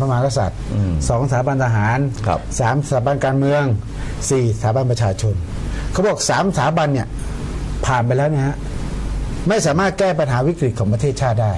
พระมหากษัตริย์อืมสองสถาบันทหารครับสามสถาบันการเมืองสี่สถาบันประชาชน เขาบอกสามสถาบันเนี่ยผ่านไปแล้วเนี่ยฮะไม่สามารถแก้ปัญหาวิกฤตของประเทศชาติได้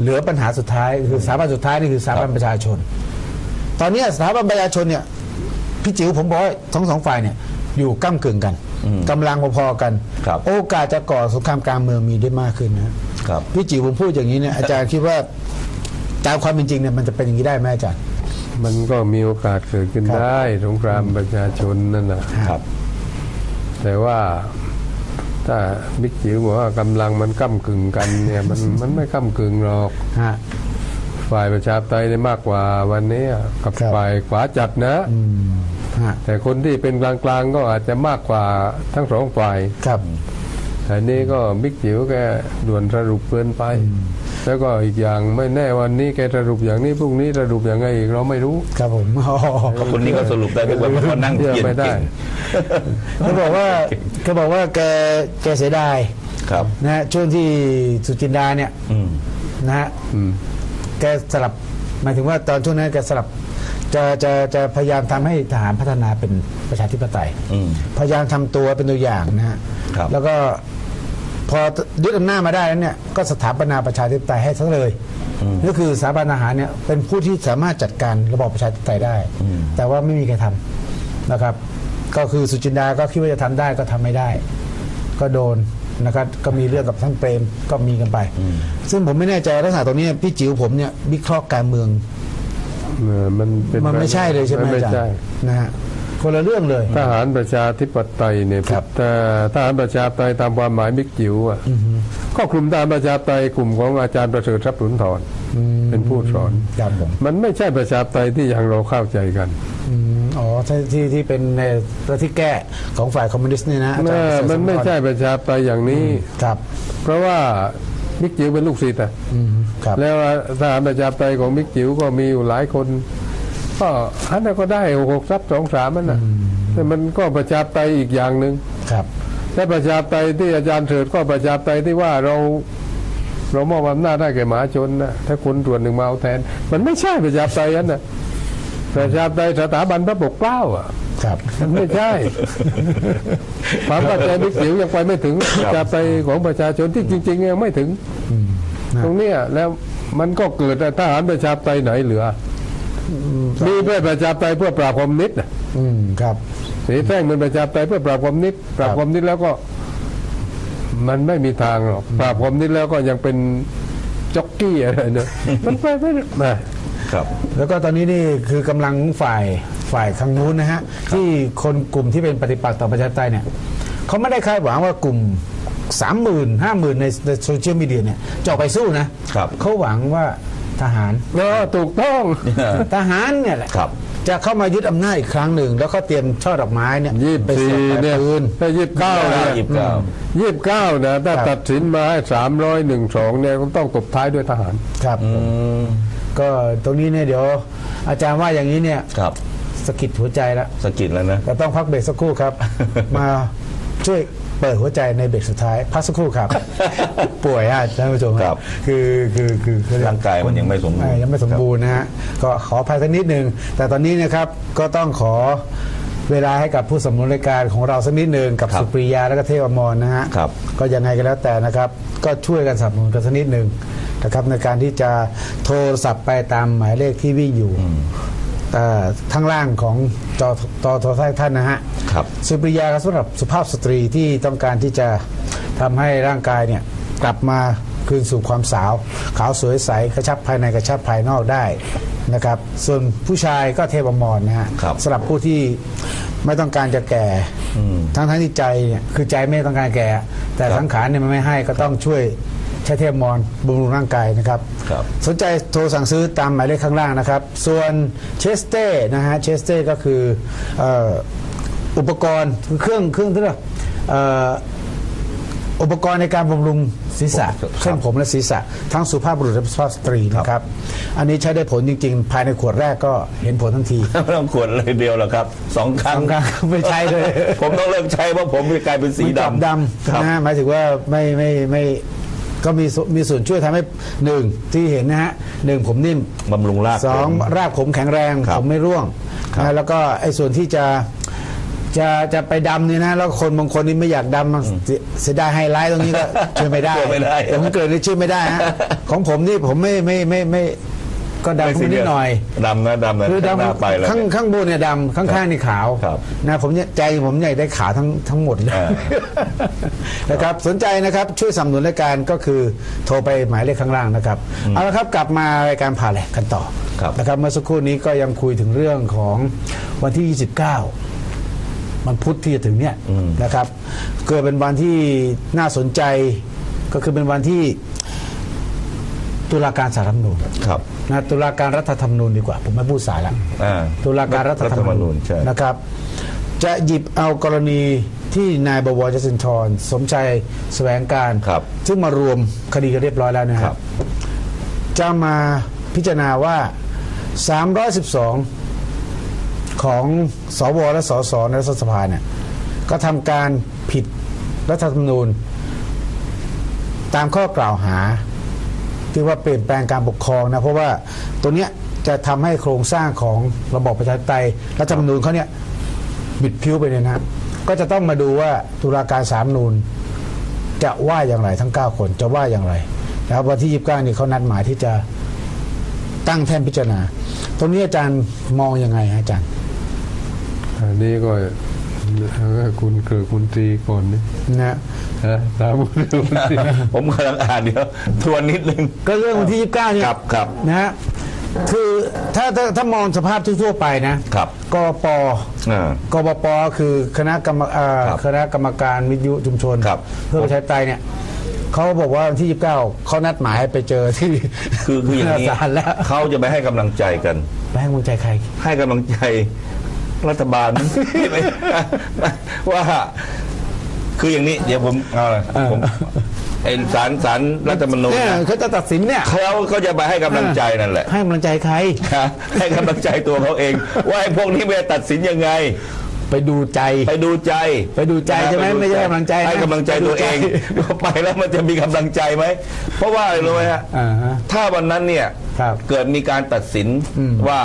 เหลือปัญหาสุดท้ายคือสถาบันสุดท้ายนี่คือสถาบันประชาชน ตอนเนี้ยสถาบันประชาชนเนี่ยพี่จิ๋วผมบอกว่าทั้งสองฝ่ายเนี่ยอยู่ก้ากึ่งกันกำลังพอๆกันครับโอกาสจะก่อสงครามกลางเมืองมีได้มากขึ้นนะครับพี่จิ๋วผมพูดอย่างนี้เนี่ยอาจารย์คิดว่า ตามความเป็นจริงเนี่ยมันจะเป็นอย่างนี้ได้ไหมอาจารย์ มันก็มีโอกาสเกิดขึ้นครับ ได้สงครามประชาชนนั่นแหละครับ แต่ว่าถ้าบิ๊กจิ๋วบอกว่ากำลังมันก้ากึ่งกันเนี่ยมันมันไม่ก้ากึ่งหรอกฮะ ฝ่ายประชาธิปไตยเนี่ยมากกว่าวันนี้อะกับครับ ฝ่ายขวาจัดนะ อืมฮะแต่คนที่เป็นกลางๆก็อาจจะมากกว่าทั้งสองฝ่าย ครับ แต่นี่ก็บิ๊กจิ๋วแกด่วนสรุปเกินไป แล้วก็อีกอย่างไม่แน่วันนี้แกสรุปอย่างนี้พรุ่งนี้สรุปอย่างไงอีกเราไม่รู้ ครับผมอ๋อก็คนนี้ก็สรุปได้ทุกวันเพราะเขานั่งเชื่อเขียนไม่ได้เก่งเขาบอกว่าเขาบอกว่าแกแกเสียดายครับนะฮะช่วงที่สุจินดาเนี่ยอืมนะฮะอืมแกสลับหมายถึงว่าตอนช่วงนั้นแกสลับจะจะจะพยายามทำให้ทหารพัฒนาเป็นประชาธิปไตยอืมพยายามทำตัวเป็นตัวอย่างนะฮะ ครับ แล้วก็พอยึดอำนาจมาได้แล้วเนี่ยก็สถาปนาประชาธิปไตยให้ซะเลยนี่คือสถาบันอาหารเนี่ยเป็นผู้ที่สามารถจัดการระบอบประชาธิปไตยได้ แต่ว่าไม่มีใครทำนะครับ ก็คือสุจินดาก็คิดว่าจะทำได้ก็ทำไม่ได้ ก็โดนนะครับก็มีเรื่องกับท่านเปรมก็มีกันไป ซึ่งผมไม่แน่ใจลักษณะตรงนี้พี่จิ๋วผมเนี่ยวิเคราะห์การเมืองเออมันเป็นมันไม่ใช่เลยใช่ไหมไม่อาจารใช่ย์นะฮะ คนละเรื่องเลย ทหารประชาธิปไตยเนี่ยครับ แต่ทหารประชาธิปไตยตามความหมายบิ๊กจิ๋วอะก็กลุ่มทหารประชาธิปไตยกลุ่มของอาจารย์ประเสริฐทรัพย์สุนทรเป็นผู้สอน ครับผมมันไม่ใช่ประชาธิปไตยที่อย่างเราเข้าใจกันอืมอ๋อที่ที่ที่เป็นในรัฐที่แก้ของฝ่ายคอมมิวนิสต์เนี่ยนะอาจารย์เออประเสริฐมันไม่สรใช่ประชาธิปไตยอย่างนี้ครับ เพราะว่าบิ๊กจิ๋วเป็นลูกศิษย์อะอืมครับแล้วทหารประชาธิปไตยของบิ๊กจิ๋วก็มีอยู่หลายคน ก็อันนั้นก็ได้หกทรัพย์สองสามมันน่ะแต่มันก็ประชาธิปไตยอีกอย่างหนึ่งครับและประชาธิปไตยที่อาจารย์เถิดก็ประชาธิปไตยที่ว่าเราเรามอบอำนาจให้แก่มหาชนนะถ้าคนส่วนหนึ่งมาเอาแทน มันไม่ใช่ประชาธิปไตยนั่นนะประชาธิปไตยสถาบันพระปกเกล้าอะครับมันไม่ใช่ความเข้าใจบิ๊กจิ๋วยังไปไม่ถึงประชาธิปไตยของประชาชนที่จริง ๆ ยังไม่ถึงนะตรงเนี้ยแล้วมันก็เกิดทหารประชาธิปไตยไหนเหลืออ มีเพื่อประชาธิปไตยเพื่อปราบคอมมิวนิสต์น่ะอืมครับสีแท่งเป็นประชาธิปไตยเพื่อปราบคอมมิวนิสต์ปราบคอมมิวนิสต์แล้วก็ มันไม่มีทางหรอกปราบคอมมิวนิสต์แล้วก็ยังเป็นจ็อกกี้อะไรเนี่ยมันไปไม่ได้แหมครับ แล้วก็ตอนนี้นี่คือกำลังฝ่ายฝ่ายข้างนู้นนะฮะ ที่คนกลุ่มที่เป็นปฏิปักษ์ต่อประชาธิปไตยเนี่ยเขาไม่ได้คาดหวังว่ากลุ่มสามหมื่นห้าหมื่นในในโซเชียลมีเดียเนี่ยจะออกไปสู้นะครับเขาหวังว่า ทหารเออถูกต้องทหารเนี่ยแหละครับ จะเข้ามายึดอำนาจอีกครั้งหนึ่ง แล้วก็เตรียมช่อดอกไม้เนี่ยยี่สิบไปสี่เสียบเนี่ยปืนถ้ายี่สิบเก้านะยี่สิบเก้ายี่สิบเก้านะถ้าครับตัดสินมาให้สามร้อยหนึ่งสองเนี่ยก็ต้องตบท้ายด้วยทหารครับอืมก็ตรงนี้เนี่ยเดี๋ยว อาจารย์ว่าอย่างนี้เนี่ยครับสะกิดหัวใจแล้วสะกิดแล้วนะแต่ต้องพักเบรกสักครู่ครับ มาช่วย เปิดหัวใจในเบรกสุดท้าย พักสักครู่ครับ ป่วยฮะท่านผู้ชมครับคือคือคือคือร่างกายมันยังไม่สมบูรณ์อ่ายังไม่สมบูรณ์นะฮะก็ขออภัยสักนิดหนึ่งแต่ตอนนี้นะครับก็ต้องขอเวลาให้กับผู้สำนุนรายการของเราสักนิดหนึ่งกับครับสุปรียาและก็เทพอมรนะฮะครับก็ยังไงก็แล้วแต่นะครับ ก็ช่วยกันสนับสนุนกันสักนิดหนึ่งนะครับในการที่จะโทรศัพท์ไปตามหมายเลขที่วิ่งอยู่เอ่อ ทางล่างของจอจอโทรศัพท์ท่านนะฮะครับสุปริยาก็สำหรับสุภาพสตรีที่ต้องการที่จะทำให้ร่างกายเนี่ยกลับมาคืนสู่ความสาว ขาวสวยใสกระชับภายในกระชับภายนอกได้นะครับ ส่วนผู้ชายก็เทพมรนะฮะครับ สำหรับผู้ที่ไม่ต้องการจะแก่ทั้งทั้งๆที่ใจเนี่ยคือใจไม่ต้องการแก่ แต่ครับสังขารเนี่ยมันไม่ให้ก็ต้องช่วย ใช้เทพมรบำรุงร่างกายนะครับ ครับ สนใจโทรสั่งซื้อตามหมายเลขข้างล่างนะครับ ส่วนเชสเต้นะฮะเชสเต้ก็คือเอ่ออุปกรณ์คือเครื่องเครื่องที่เรียกว่าเอ่ออุปกรณ์ในการบำรุงศีรษะครับ เส้นผมและศีรษะ ทั้งสุภาพบุรุษและสุภาพสตรีนะครับ อันนี้ใช้ได้ผลจริง ๆ ภายในขวดแรกก็เห็นผลทันที ไม่ต้องขวดเลยเดียวหรอกครับสองครั้งสองครั้งไม่ใช่เลย ผมต้องเลิกใช้เพราะผมกลายเป็นสีมันกลับดำดครับำนะฮะหมายถึงว่าไม่ไม่ไม่ ก็มีส่วนมีส่วนช่วยทำให้หนึ่งที่เห็นนะฮะหนึ่งผมนิ่มบำรุงรากสองผม รากผมแข็งแรงครับผมไม่ร่วงครับนะแล้วก็ไอ้ส่วนที่จะจะจะไปดำเนี่ยนะ แล้วคนบางคนนี่ไม่อยากดำมันเสียเสียดายไฮไลท์ตรงนี้ก็ ช่วยไม่ได้ช่วยไม่ได้ แต่ผมเกิดนี่ช่วยไม่ได้ฮะของผมนี่ผมไม่ไม่ไม่ไม่ ก็ดำขึ้นมานิดหน่อย ดำนะดำนะคือข้างหน้าดำไปแล้วข้างเนี่ยข้างบนเนี่ยดำข้างข้างนี่ขาวครับนะผมเนี่ยใจผมอยากได้ขาวทั้งทั้งหมดเลยอ่านะครับสนใจนะครับช่วยสนับสนุนรายการก็คือโทรไปหมายเลขข้างล่างนะครับเอาละครับกลับมารายการผ่าแหลกกันต่อครับนะครับเมื่อสักครู่นี้ก็ยังคุยถึงเรื่องของวันที่ 29มันพุธที่จะถึงเนี่ยนะครับ เกิดเป็นวันที่น่าสนใจ ก็คือเป็นวันที่ ตุลาการสารรัฐธรรมนูญครับ นะตุลาการรัฐธรรมนูญดีกว่า ผมไม่พูดสายละอ่าตุลาการรัฐธรรมนูญใช่นะครับ จะหยิบเอากรณีที่นายบวรจสินทรสมชัยแสวงการ ครับ ซึ่งมารวมคดีกันเรียบร้อยแล้วนะคครัรับ บ จะมาพิจารณาว่า 312 ของสวและสสในรัฐสภาเนี่ยก็ทำการผิดรัฐธรรมนูญ ตามข้อกล่าวหา ที่ว่าเปลี่ยนแปลงการปกครองนะเพราะว่าตัวเนี้ยจะทำให้โครงสร้างของระบอบประชาธิปไตยรัฐธรรมนูญเขาเนี่ยบิดพิ้วไปเนี่ยนะก็จะต้องมาดูว่าตุลาการสามนูญจะว่าอย่างไรทั้ง 9 คนจะว่าอย่างไรแล้ววันที่ 29 นี่เขานัดหมายที่จะตั้งแท่นพิจารณา ตรงนี้อาจารย์มองยังไงฮะอาจารย์ อันนี้ก็ คุณเกิดคุณตรีก่อนนี่นะฮะตามคุณเกิดคุณตรีผมกำลังอ่านเดี๋ยวทวนนิดนึง ก็เรื่องวันที่ 29เนี่ยครับครับนะฮะคือถ้าถ้าถ้ามองสภาพทั่วๆไปนะครับกปอ่ากปปคือคณะกรรมเอ่อครับคณะกรรมการวิทยุชุมชนครับเพื่อประชาธิปไตยเนี่ยเขาบอกว่าวันที่ 29เขานัดหมายให้ไปเจอที่คือคืออย่างนี้ศาลแล้วเขาจะไปให้กำลังใจกันไปให้กำลังใจใครให้กำลังใจ รัฐบาล ว่าคืออย่างนี้ เดี๋ยวผมเอาละเออผมไอ้สารสารรัฐธรรมนูญเนี่ยนะเขาจะตัดสินเนี่ยเขาก็จะไปให้กำลังใจนั่นแหละ ให้กำลังใจใครนะให้กำลังใจตัวเขาเอง ว่าไอ้พวกนี้มันจะตัดสินยังไง ไปดูใจไปดูใจ ไปดูใจใช่ไหมปดูไม่ใช่ให้กำลังใจนะให้กำลังใจตัวเองไปดูใจว่าไปแล้วมันจะมีกำลังใจไหมเพราะว่าอะไรรู้ไหมฮะอ่าฮะถ้าวันนั้นเนี่ยครับเกิดมีการตัดสินอืมว่า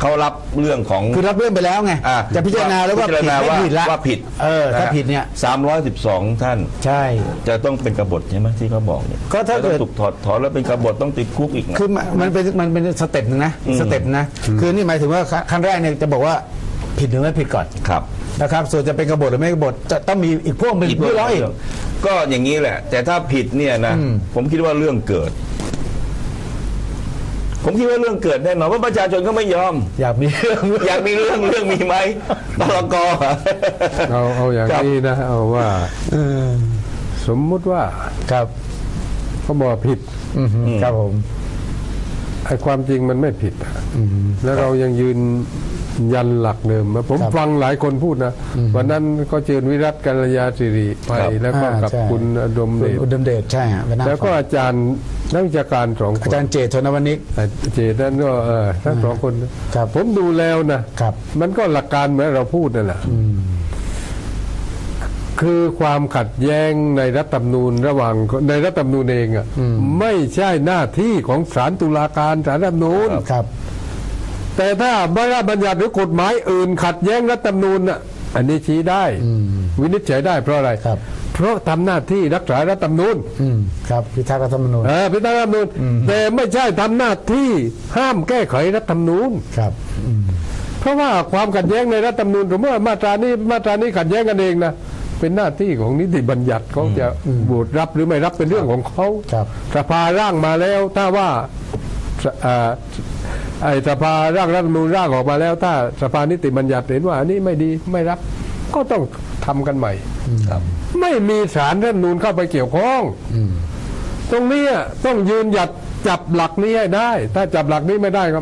เขารับเรื่องของ คือรับเรื่องไปแล้วไง อ่าจะพิจารณาแล้วว่าพิจารณาผิดว่าไม่ผิดละว่าผิดเออถ้าผิดเนี่ยสามร้อยสิบสองท่าน ใช่ จะต้องเป็นกบฏใช่ไหมที่เขาบอกเนี่ยก็ถ้าเกิด จะต้องถูกถอดถอนแล้วเป็นกบฏต้องติดคุกอีกนะ คือมันมันเป็นมันเป็นสเต็ปหนึงนะอืม สเต็ปนะ คือนี่หมายถึงว่าขั้นแรกเนี่ยจะบอกว่าผิดหรือไม่ผิดก่อนครับนะครับ ส่วนจะเป็นกบฏหรือไม่กบฏจะต้องมีอีกพวกเป็นอีกผู้ร้อยอีกเรื่องก็อย่างนี้แหละ แต่ถ้าผิดเนี่ยนะ อืม ผมคิดว่าเรื่องเกิด ผมคิดว่าเรื่องเกิดแน่นอนว่าประชาชนก็ไม่ยอม อยากมีเรื่อง อยากมีเรื่องเรื่องมีไหมตลกอ เอาเอาอย่างครับ นี้นะเอาว่าเออสมมุติว่าครับเขาบอกผิดอือฮึครับผม ไอ้ความจริงมันไม่ผิดอะแล้วเรายังยืนยันหลักเดิมผมครับฟังหลายคนพูดนะวันนั้นก็เชิญวิรัตกัลยาสิริไปครับ แล้วก็อ่ากับใช่ คุณอดมคุเดณชอุดมเดชใช่ฮะไปนั่งแล้วก็ฟังอาจารย์ นักวิชาการสองคอานจารย์เจตธนวนิกอาเจตนั่นก็เออทั้งสองคนนะครับผมดูแล้วนะครับ มันก็หลักการเหมือนเราพูดนั่นแหละคือความขัดแย้งในรัฐธรรมนูญระหว่างในรัฐธรรมนูญเองอะไม่ใช่หน้าที่ของศาลตุลาการศาลรัฐธรรมนูญครับ แต่ถ้าพระราชบัญญัติหรือกฎหมายอื่น ขัดแย้งรัฐธรรมนูญน่ะอันนี้ชี้ได้วินิจฉัยได้เพราะอะไรครับ เพราะทำหน้าที่รักษารัฐธรรมนูญอืมครับพิทักษ์รัฐธรรมนูญเออพิจารณารัฐธรรมนูญแต่ไม่ใช่ทำหน้าที่ห้ามแก้ไขรัฐธรรมนูญครับอืมเพราะว่าความขัดแย้งในรัฐธรรมนูญสมมติว่ามาตรานี้มาตรานี้ขัดแย้งกันเองนะเป็นหน้าที่ของนิติบัญญัติเขาจะโหวตรับหรือไม่รับเป็นเรื่องของเขาครับสภาร่างมาแล้วถ้าว่าสเอ่อไอ้สภาร่างรัฐธรรมนูญร่างออกมาแล้ว ถ้าสภานิติบัญญัติเห็นว่าอันนี้ไม่ดีไม่รับ ก็ต้องทำกันใหม่ครับไม่มีสารรัฐธรรมนูญเข้าไปเกี่ยวข้องอืมตรงเนี้ยต้องยืนหยัดจับหลักนี้ให้ได้ ถ้าจับหลักนี้ไม่ได้ก็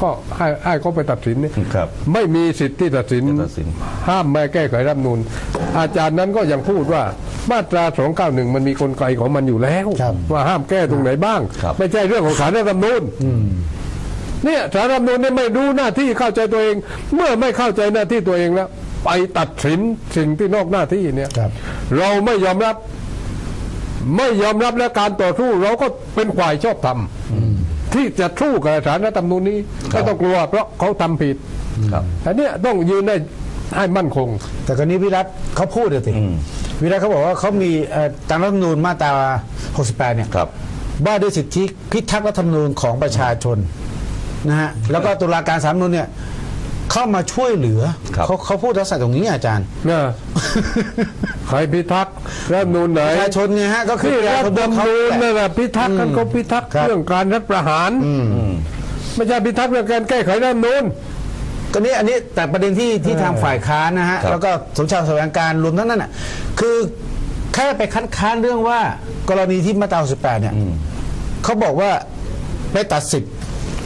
ก็ให้ให้เขาไปตัดสินนี่ครับ ไม่มีสิทธิ์ที่ตัดสินจะตัดสินห้ามไม่แก้ไขรัฐธรรมนูญอาจารย์นั้นก็ยังพูดว่า มาตรา 291 มันมีกลไกของมันอยู่แล้วครับว่าห้ามแก้ตรงไหนบ้างครับไม่ใช่เรื่องของสารรัฐธรรมนูญเนี่ยสารรัฐธรรมนูญเนี่ยไม่รู้หน้าที่เข้าใจตัวเอง เมื่อไม่เข้าใจหน้าที่ตัวเองแล้ว ไปตัดสินสิ่งที่นอกหน้าที่เนี่ยครับ เราไม่ยอมรับ ไม่ยอมรับและการต่อสู้เราก็เป็นฝ่ายชอบทำที่จะสู้กับสารรัฐธรรมนูญนี้ครับ ไม่ต้องกลัว เพราะเขาทำผิดครับอันเนี้ยต้องยืนได้ให้มั่นคง แต่กรณีวิรัตเขาพูดเลยสิอืมวิรัตเขาบอกว่าเขามีเอ่อตามรัฐธรรมนูญมาตรา 68 เนี่ยครับ ว่าด้วยสิทธิพิทักษ์รัฐธรรมนูญของประชาชนนะฮะแล้วก็ตุลาการสามนูญเนี่ย เข้ามาช่วยเหลือครับ เขาเขาพูดลักษณะตรงนี้อาจารย์นะใครพิทักษ์รัฐธรรมนูญไหนประชาชนไงฮะก็คือที่ประชารัฐชนธรรมเขานูญแหนั่ละนแหละพิทักษ์กันเขาพิทักษ์ครับ เรื่องการรัฐประหาร ไม่ใช่พิทักษ์เรื่องการแก้ไขรัฐธรรมนูญก็นี่อันนี้แต่ประเด็นที่ที่ทางฝ่ายค้านนะฮะ ครับ แล้วก็สมชายแสวงการรวมทั้งนั้นน่ะคือแค่ไปคัดค้านเรื่องว่ากรณีที่มาตรา68เนี่ยเขาบอกว่าไปตัดสิทธิ์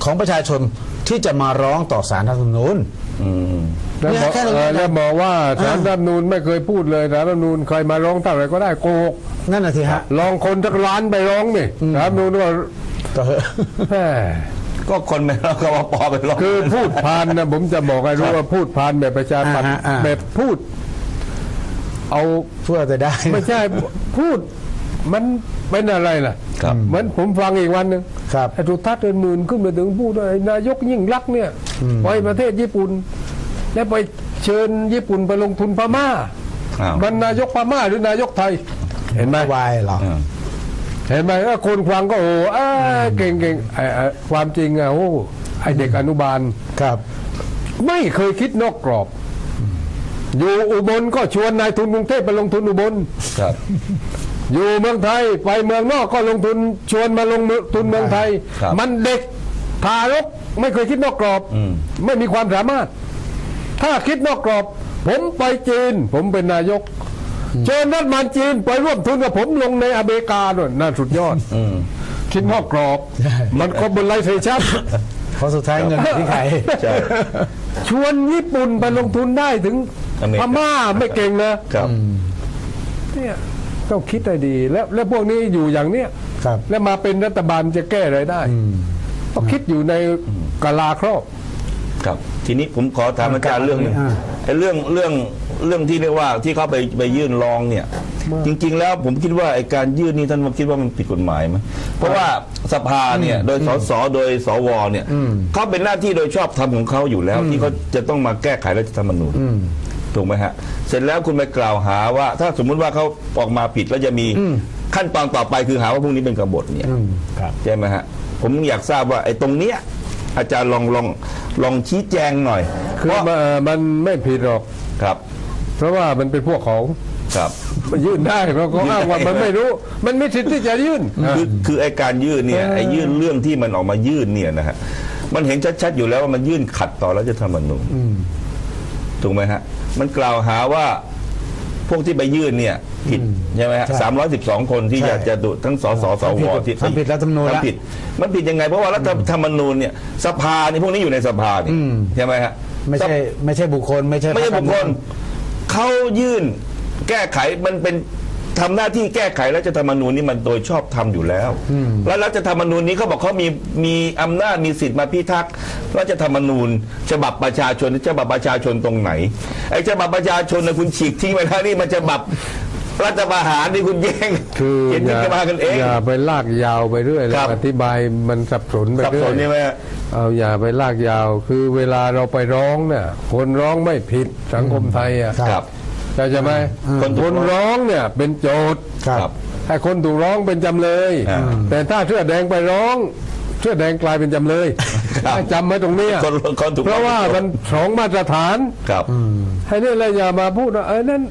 ของประชาชน ที่จะมาร้องต่อศาลรัฐธรรมนูญอืมแล้วเนี่ยบอกแค่ตรงนี้เออนะแล้วบอกว่าสารรัฐธรรมนูญไม่เคยพูดเลยสารรัฐธรรมนูญใครมาร้องเท่าไหร่ก็ได้โกหกนั่นน่ะสิฮะลองคนสักล้านไปร้องนี่สารรัฐธรรมนูญว่าก็เหอะแหมก็คนไม่เราก็ว่าปอไปลอง คือพูดพานนะผมจะบอกให้รู้ว่าพูดพานแบบประชาธิปัตย์อ่าฮะอ่า แบบพูด เอา เพื่อจะได้ ไม่ใช่ พูด มันเป็นอะไรล่ะครับเหมือนผมฟังอีกวันหนึ่งครับไอ้ทุทัศน์เดินหมื่นขึ้นมาถึงพูดว่าไอ้นายกยิ่งรักษณ์เนี่ยไปประเทศญี่ปุ่น แล้วไปเชิญญี่ปุ่นไปลงทุนพม่าอ้าว มันนายกพม่าหรือนายกไทย เห็นไหมวายเหรออืมเห็นไหมว่าคนฟังก็โอ้เอ้ยเก่งเก่งไอ้ไอ้ความจริงอะโอ้ไอเด็กอนุบาล ครับ ไม่เคยคิดนอกกรอบ อยู่อุบลก็ชวนนายทุนกรุงเทพไปลงทุนอุบล ครับ อยู่เมืองไทยไปเมืองนอกก็ลงทุนชวนมาลงทุนเมืองไทย ครับมันเด็กทารกไม่เคยคิดนอกกรอบ อืม ไม่มีความสามารถ ถ้าคิดนอกกรอบ ผมไปจีน ผมเป็นนายก เชิญรัฐบาลจีนไปร่วมทุนกับผมลงในอเมริกาด้วยน่าสุดยอดอืมคิดนอกกรอบ มันก็บนไลเซชั่น เพราะสุดท้ายเงินอยู่ที่ใคร ใช่ ชวนญี่ปุ่นไปลงทุนได้ถึงอเมริพกา ม่าไม่เก่งนะครับ เนี่ย ต้องคิดให้ดี แล้วแล้วพวกนี้อยู่อย่างเนี้ยครับ แล้วมาเป็นรัฐบาลจะแก้อะไรได้ต้องคิดอยู่ในกาลาครอบ ครับ ทีนี้ผมขอถามอาจารย์เรื่องหนึงอ่า ไอ้เรื่องเรื่องเรื่องที่เรียกว่าที่เขาไปไปยื่นร้องเนี่ย จริง ๆ แล้วผมคิดว่าไอ้การยื่นนี่ท่านมาคิดว่ามันผิดกฎหมายไหมเพราะว่าสภาเนี่ยโดยสสโดยสวเนี่ยเขาเป็นหน้าที่โดยชอบธรรมของเขาอยู่แล้ว ที่เขาจะต้องมาแก้ไขรัฐธรรมนูญ ถูกไหมฮะ เสร็จแล้วคุณไปกล่าวหาว่า ถ้าสมมุติว่าเขาออกมาผิดแล้วจะมีขั้นตอนต่อไปคือหาว่าพวกนี้เป็นกบฏเนี่ยอืมครับใช่ไหมฮะ ผมอยากทราบว่าไอ้ตรงเนี้ยอาจารย์ลองลองลองชี้แจงหน่อยคือเพราะมันมันไม่ผิดหรอกครับ เพราะว่ามันเป็นพวกเขาครับมันยื่นได้เพราะเขาอ้างว่ามันไม่รู้ มันมีสิทธิ์ที่จะยื่น คือคือไอ้การยื่นเนี่ยไอ้ยื่นเรื่องที่มันออกมายื่นเนี่ยนะฮะมันเห็นชัดๆอยู่แล้วว่ามันยื่นขัดต่อรัฐธรรมนูญถูกไหมฮะ มันกล่าวหาว่าพวกที่ไปยื่นเนี่ยผิดใช่ไหมฮะใช่สามร้อยสิบสองคนที่ใช่จะจะดูทั้งสสสวที่ทำผิดรัฐธรรมนูญละทำผิด มันผิดยังไง เพราะว่ารัฐธรรมนูญเนี่ยสภานี่พวกนี้อยู่ในสภานี่อืม ใช่ไหมฮะ ไม่ใช่ไม่ใช่บุคคลไม่ใช่ไม่ใช่พรบุรคกาครลเขายื่นแก้ไขมันเป็นทำหน้าที่แก้ไขรัฐธรรมนูญนี่มันโดยชอบทำอยู่แล้ว แล้วรัฐธรรมนูญนี้เขาบอกเขามีมีอำนาจมีสิทธิ์มาพิทักษ์รัฐธรรมนูญ ฉบับประชาชนฉบับประชาชนตรงไหน ไอ้ฉบับประชาชนนะคุณฉีกทิ้งไปแล้วนี่มันฉบับรัฐประหารที่คุณแย่งคือเขียนอขึ้นย่ามากันเอง อย่าไปลากยาวไปเรื่อยแล้ครัวบอธิบายมันสับสนไปสับเรื่สอนยนี่ไหมฮะเอาอย่าไปลากยาว คือเวลาเราไปร้องเนี่ยคนร้องไม่ผิดสังคมไทยอะครับครับเข้าใจไหมคนถูคกนร้องร้องเนี่ยเป็นโจทย์ครับให้คนถูกร้องเป็นจำเลยอ่าแต่ถ้าเสื้อแดงไปร้อง เสื้อแดงกลายเป็นจำเลยครับให้จำไว้ตรงเนี้ยคนคนถูกเพราะว่ามันสองมาตรฐาน ครับ ให้นี่เราอย่ามาพูดว่าเอ้ยนั่น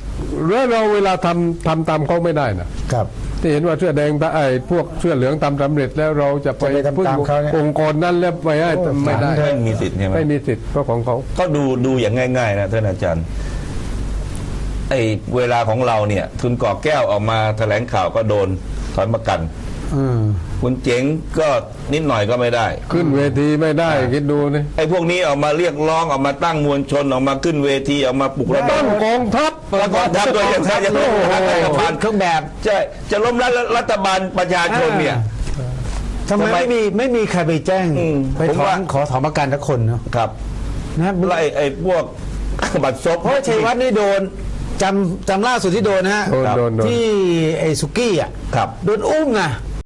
แล้วเราเวลาทำทำตามเขาไม่ได้นะครับ ที่เห็นว่าเสื้อแดงไอ้พวกเสื้อเหลืองทำสำเร็จแล้วเราจะไปจะไปทำตามเขาเนี่ย องค์กรนั้นแล้วไปให้โอ้ไม่ได้ฝันเถไม่อะมีสิทธิ์ใช่ไหม ไม่มีสิทธิ์เพราะของเขา ก็ดูดูอย่างง่าย ๆ นะท่านอาจารย์ไอ้เวลาของเราเนี่ย ทุนก่อแก้วออกมาแถลงข่าวก็โดนถอนประกันอืม คุณเจ๋งก็นิดหน่อยก็ไม่ได้ ขึ้นเวทีไม่ได้คิดดูนี่ไอ้พวกนี้ออกมาเรียกร้องออกมาตั้งมวลชนออกมาขึ้นเวทีออกมาปลุกระดตั้มงกองทัพแล้วก็ทำโดยอย่างไรจะล้มรัฐบาลเครื่องแบบใช่จะล้มรัฐรัฐบาลประชาชนเนี่ย ทำไมทำไมไม่มีไม่มีใครไปแจ้ง อืมไปผมถอว่า นขอถอนประกันทุกคนเนาะครับนะแล้วไอ้ไอ้พวกบัตรซบ เพราะชัยวัฒน์นี่โดนจำจำล่าสุดที่โดนนะฮะโดนโดนโดน ที่ไอ้สุกี้อะครับ โดนอุ้มไง